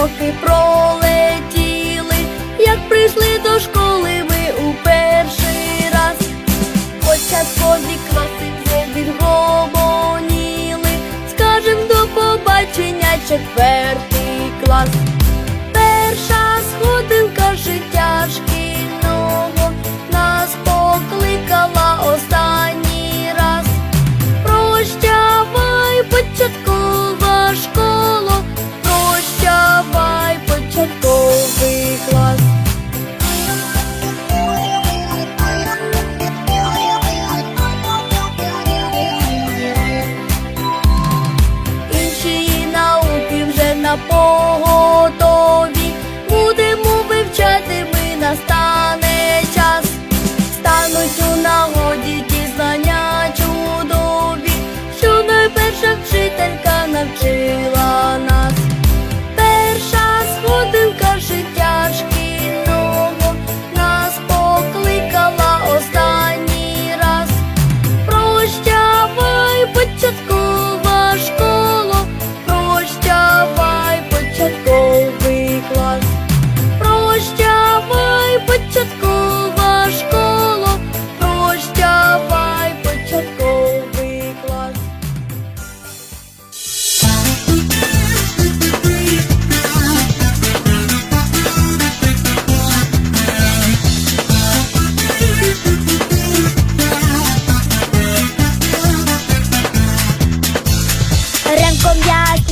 роки пролетіли, як прийшли до школи ми у перший раз, початкові класи вже відгомоніли, скажем до побачення четвертий клас. Was.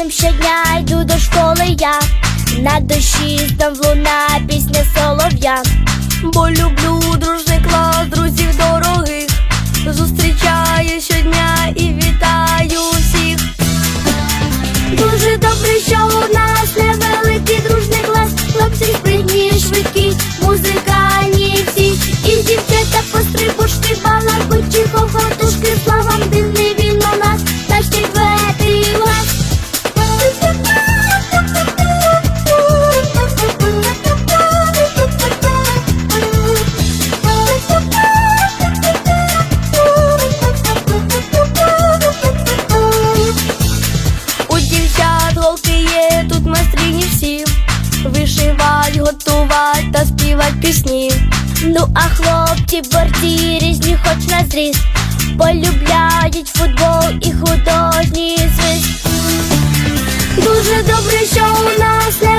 ним щодня йду до школи я, на душі там луна пісня солов'я, бо люблю дружний клас друзів дорогих, зустрічаю щодня і вітаю. Ну а хлопці борці різні хоч на зріст. Полюбляють футбол і художній свист Дуже добре, що у нас не